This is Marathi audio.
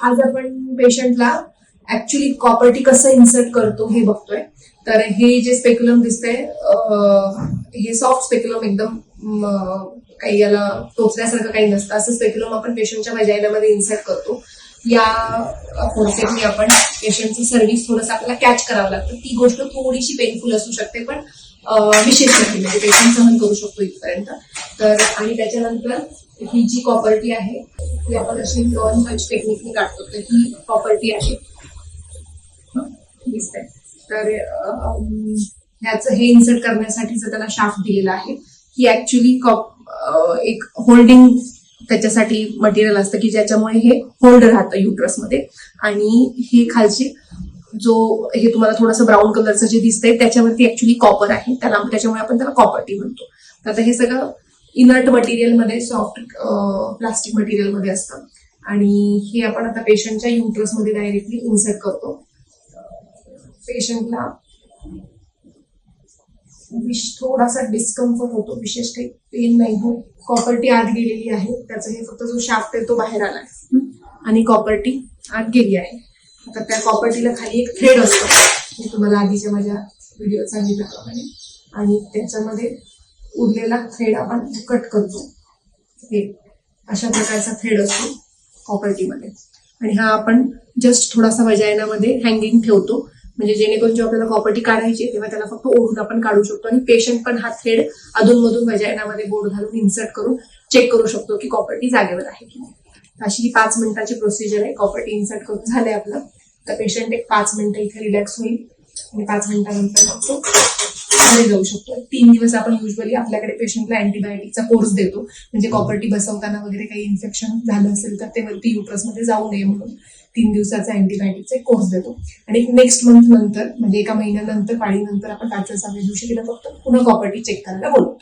आज आपण पेशंटला ऍक्च्युली कॉपर्टी कसं इन्सर्ट करतो हे बघतोय. तर हे जे स्पेक्युलम दिसतंय हे सॉफ्ट स्पेक्युलम एकदम काही याला टोचल्यासारखं काही नसतं. असं स्पेक्युलम आपण पेशंटच्या वजायनामध्ये इन्सर्ट करतो. या फोर्सेटनी आपण पेशंटचं सर्व्हिस थोडंसं आपल्याला कॅच करावं लागतं. ती गोष्ट थोडीशी पेनफुल असू शकते पण विशेष नाही. म्हणजे पेशंट सहन करू शकतो इथपर्यंत. तर आणि त्याच्यानंतर ही जी प्रॉपर्टी आहे ती आपण अशी वन पंच टेक्निकनी काढतो. तर ही प्रॉपर्टी आहे. दिसतंय. तर ह्याचं हे इन्सर्ट करण्यासाठीचं त्याला शाफ्ट दिलेला आहे ही ऍक्च्युली एक होल्डिंग त्याच्यासाठी मटेरियल असतं की ज्याच्यामुळे हे होल्ड राहतं युट्रसमध्ये आणि हे खालची जो हे तुम्हाला थोडंसं ब्राऊन कलरचं जे दिसतंय त्याच्यावरती ऍक्च्युली कॉपर आहे. त्याला त्याच्यामुळे आपण त्याला कॉपर्टी म्हणतो. तर आता हे सगळं इनर्ट मटेरियलमध्ये सॉफ्ट प्लास्टिक मटेरियलमध्ये असतं. आणि हे आपण आता पेशंटच्या युट्रसमध्ये डायरेक्टली इन्सर्ट करतो. पेशंटला विश थोडासा डिस्कम्फर्ट होतो. विशेष काही पेन नाही होत. कॉपर्टी आत गेलेली आहे. त्याचा हे फक्त जो शाफ्ट आहे तो बाहेर आलाय हं? आणि कॉपर्टी आत गेली आहे. आता त्या कॉपर्टीला खाली एक थ्रेड असतो. मी तुम्हाला आधीच्या माझ्या व्हिडिओ सांगितल्याप्रमाणे. आणि त्याच्यामध्ये उरलेला थ्रेड आपण कट करतो. हे अशा प्रकारचा थ्रेड असतो कॉपर्टीमध्ये आणि हा आपण जस्ट थोडासा वजायनामध्ये हँगिंग ठेवतो. म्हणजे जेणेकरून जेव्हा आपल्याला कॉपर्टी काढायची तेव्हा त्याला फक्त ओढून आपण काढू शकतो. आणि पेशंट पण हा थ्रेड अधूनमधून वजायनामध्ये बोर्ड घालून इन्सर्ट करून चेक करू शकतो की कॉपर्टी जागेवर आहे की नाही. अशी ही पाच मिनिटाची प्रोसिजर आहे. कॉपर्टी इन्सर्ट करून झालंय आपलं. तर पेशंट एक पाच मिनिटं इथे रिलॅक्स होईल. आणि पाच मिनिटानंतर मग तो घरी जाऊ शकतो. तीन दिवस आपण युजली आपल्याकडे पेशंटला अँटीबायोटिकचा कोर्स देतो. म्हणजे कॉपर्टी बसवताना वगैरे काही इन्फेक्शन झालं असेल तर ते वरती युट्रसमध्ये जाऊ नये म्हणून तीन दिवसाचा अँटीबायोटिकचा एक कोर्स देतो. आणि नेक्स्ट मंथ नंतर म्हणजे एका महिन्यानंतर पाळीनंतर आपण पाचव्या सहाव्या दिवशी तिला फक्त पुन्हा कॉपर्टी चेक करायला बोलतो